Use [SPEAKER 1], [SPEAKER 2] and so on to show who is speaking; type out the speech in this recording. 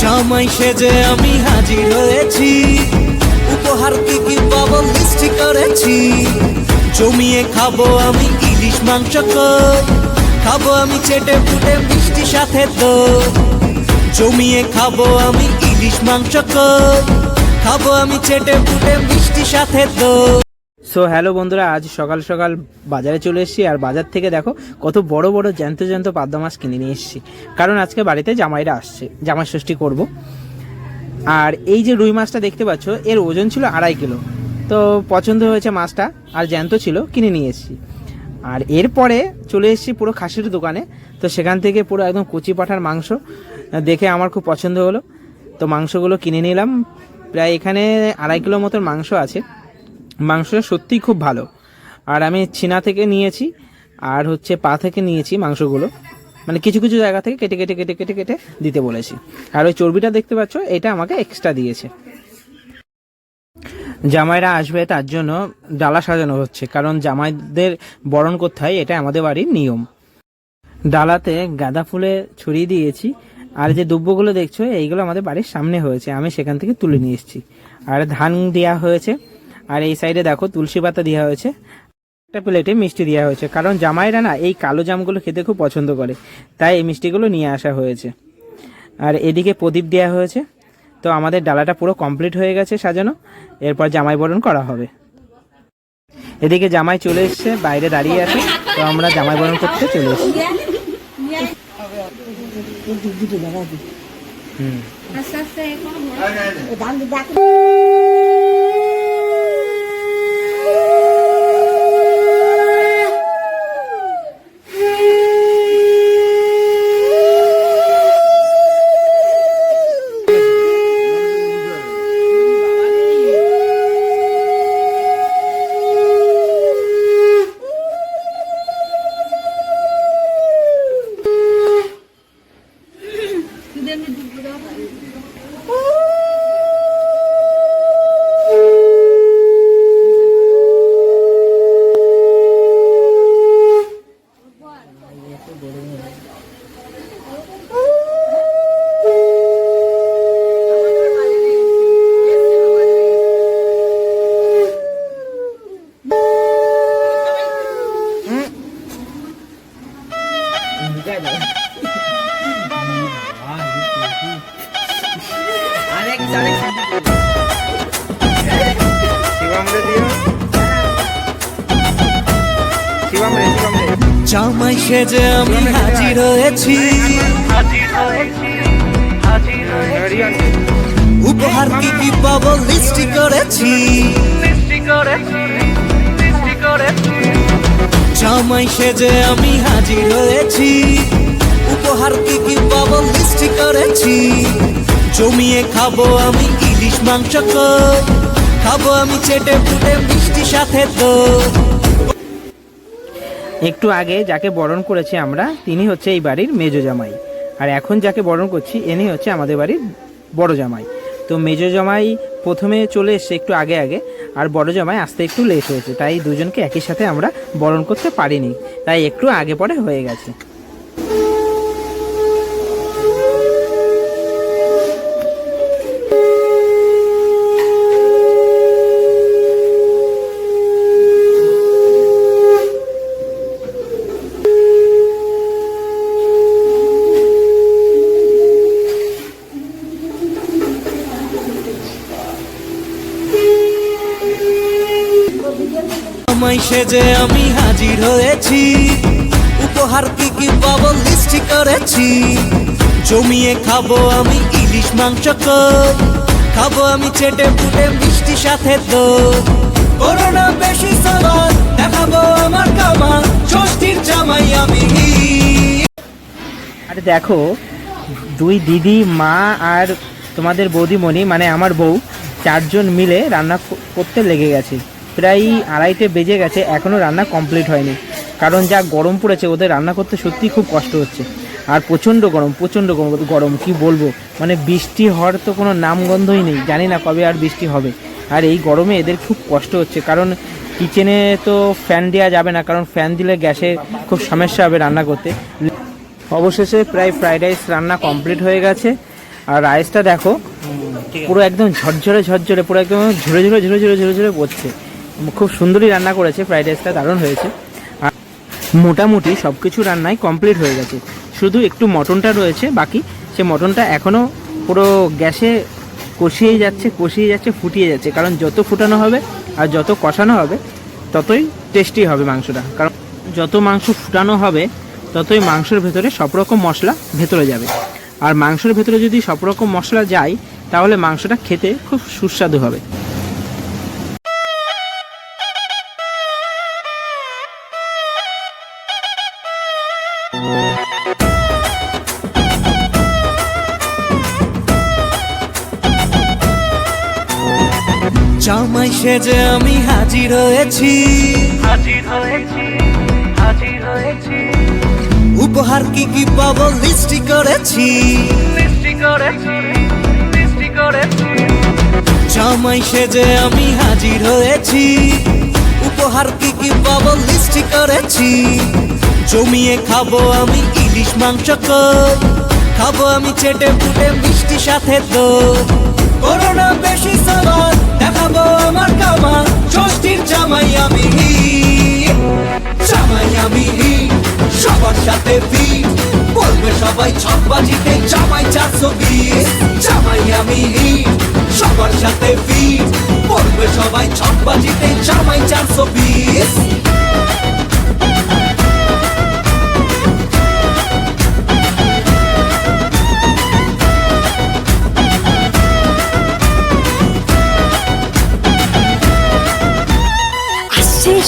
[SPEAKER 1] জামাই সেজে আমি হাজির হয়েছি। উপহার কি কি পাবো লিস্টি করেছি। জমিয়ে খাব আমি ইলিশ মাংস খাব আমি চেটে ফুটে মিষ্টি সাথে তো জমিয়ে খাব আমি ইলিশ মাংস খাব আমি চেটে ফুটে মিষ্টি সাথে তো
[SPEAKER 2] সো হ্যালো বন্ধুরা, আজ সকাল সকাল বাজারে চলে এসেছি আর বাজার থেকে দেখো কত বড় বড় জ্যান্ত জ্যান্ত পাবদা মাছ কিনে নিয়ে এসেছি। কারণ আজকে বাড়িতে জামাইরা আসছে, জামাই ষষ্ঠী করব। আর এই যে রুই মাছটা দেখতে পাচ্ছ, এর ওজন ছিল আড়াই কিলো। তো পছন্দ হয়েছে মাছটা, আর জ্যান্ত ছিল, কিনে নিয়ে এসেছি। আর এরপরে চলে এসেছি পুরো খাসির দোকানে। তো সেখান থেকে পুরো একদম কচি পাঠার মাংস, দেখে আমার খুব পছন্দ হলো। তো মাংসগুলো কিনে নিলাম। প্রায় এখানে আড়াই কিলো মতন মাংস আছে। মাংসটা সত্যিই খুব ভালো। আর আমি ছিনা থেকে নিয়েছি, আর হচ্ছে পা থেকে নিয়েছি মাংসগুলো। মানে কিছু কিছু জায়গা থেকে কেটে কেটে কেটে কেটে কেটে দিতে বলেছি। আর ওই চর্বিটা দেখতে পাচ্ছ, এটা আমাকে এক্সট্রা দিয়েছে। জামাইরা আসবে তার জন্য ডালা সাজানো হচ্ছে, কারণ জামাইদের বরণ করতে হয় এটা আমাদের বাড়ির নিয়ম। ডালাতে গাঁদা ফুলে ছড়িয়ে দিয়েছি, আর যে দুব্বগুলো দেখছ, এইগুলো আমাদের বাড়ির সামনে হয়েছে, আমি সেখান থেকে তুলে নিয়ে এসেছি। আর ধান দেওয়া হয়েছে আর এই সাইডে দেখো তুলসী পাতা দেওয়া হয়েছে। একটা প্লেটে মিষ্টি দেওয়া হয়েছে। কারণ জামাইরা না এই কালো জামগুলো খেতে খুব পছন্দ করে। তাই এই মিষ্টিগুলো নিয়ে আসা হয়েছে। আর এদিকে প্রদীপ দেওয়া হয়েছে। তো আমাদের ডালাটা পুরো কমপ্লিট হয়ে গেছে সাজানো। এরপর জামাই বরণ করা হবে। এদিকে জামাই চলে এসছে, বাইরে দাঁড়িয়ে আছে। তো আমরা জামাই বরণ করতে চলে এসেছি। হুম। 现在就不的你在哪？
[SPEAKER 1] জামাই সেজে আমি হাজির হয়েছি। উপহার কি কি পাবো লিস্টি করেছি। জামাই সেজে আমি হাজির হয়েছি। উপহার কি করেছি। জমিয়ে খাব আমি ইলিশ মাংস খাব আমি চেটে ফুটে মিষ্টি সাথে তো
[SPEAKER 2] একটু আগে যাকে বরণ করেছি আমরা, তিনি হচ্ছে এই বাড়ির মেজো জামাই। আর এখন যাকে বরণ করছি, এনি হচ্ছে আমাদের বাড়ির বড় জামাই। তো মেজো জামাই প্রথমে চলে এসছে একটু আগে আগে, আর বড় জামাই আসতে একটু লেট হয়েছে, তাই দুজনকে একই সাথে আমরা বরণ করতে পারিনি। তাই একটু আগে পরে হয়ে গেছে।
[SPEAKER 1] জামাই সেজে আমি হাজির হয়েছি। উপহার কি কি পাবো লিস্টি করেছি। জমিয়ে খাব আমি ইলিশ মাংস খাব আমি চেটে ফুটে মিষ্টি সাথে তো করোনা বেশি সামান দেখাবো আমার কামান ষষ্ঠীর জামাই আমি
[SPEAKER 2] আরে দেখো, দুই দিদি, মা আর তোমাদের বৌদিমণি মানে আমার বউ, চারজন মিলে রান্না করতে লেগে গেছে। প্রায় আড়াইটে বেজে গেছে এখনও রান্না কমপ্লিট হয়নি। কারণ যা গরম পড়েছে ওদের রান্না করতে সত্যিই খুব কষ্ট হচ্ছে। আর প্রচণ্ড গরম প্রচণ্ড গরম- গরম কি বলব? মানে বৃষ্টি হওয়ার তো কোনো নামগন্ধই নেই জানি না কবে আর বৃষ্টি হবে। আর এই গরমে এদের খুব কষ্ট হচ্ছে কারণ কিচেনে তো ফ্যান দেওয়া যাবে না কারণ ফ্যান দিলে গ্যাসে খুব সমস্যা হবে রান্না করতে। অবশেষে প্রায় ফ্রাইড রাইস রান্না কমপ্লিট হয়ে গেছে। আর রাইসটা দেখো পুরো একদম ঝরঝরে ঝরঝরে পুরো একদম ঝুরে ঝুরে ঝুরে ঝুরে ঝুরে ঝুরে পড়ছে খুব সুন্দরই রান্না করেছে ফ্রাইড রাইসটা দারুণ হয়েছে। আর মোটামুটি সব কিছু রান্নাই কমপ্লিট হয়ে গেছে। শুধু একটু মটনটা রয়েছে, বাকি সে মটনটা এখনও পুরো গ্যাসে কষিয়েই যাচ্ছে কষিয়ে যাচ্ছে, ফুটিয়ে যাচ্ছে। কারণ যত ফুটানো হবে আর যত কষানো হবে, ততই টেস্টি হবে মাংসটা। কারণ যত মাংস ফুটানো হবে, ততই মাংসের ভেতরে সব রকম মশলা ভেতরে যাবে। আর মাংসের ভেতরে যদি সব রকম মশলা যায়, তাহলে মাংসটা খেতে খুব সুস্বাদু হবে।
[SPEAKER 1] জামাই সেজে আমি হাজির হয়েছি।
[SPEAKER 3] হাজির হয়েছি হাজির হয়েছি।
[SPEAKER 1] উপহার কি কি পাবো লিস্টি করেছি।
[SPEAKER 3] করেছি মিষ্টি করেছি।
[SPEAKER 1] জামাই সেজে আমি হাজির হয়েছি। উপহার কি কি পাবো লিস্টি করেছি। জমিয়ে খাব আমি ইলিশ মাংস খাব আমি চেটে পুটে মিষ্টি সাথে তো করোনা বেশি সাবার দেখাবো আমার কামা। ষষ্ঠীর জামাই আমি। জামাই আমি। সবার সাথে ফিট বলবে সবাই ছক বাজিতে জামাই চারশো বিশ জামাই আমি। সবার সাথে ফিট বলবে সবাই ছক বাজিতে জামাই চারশো বিশ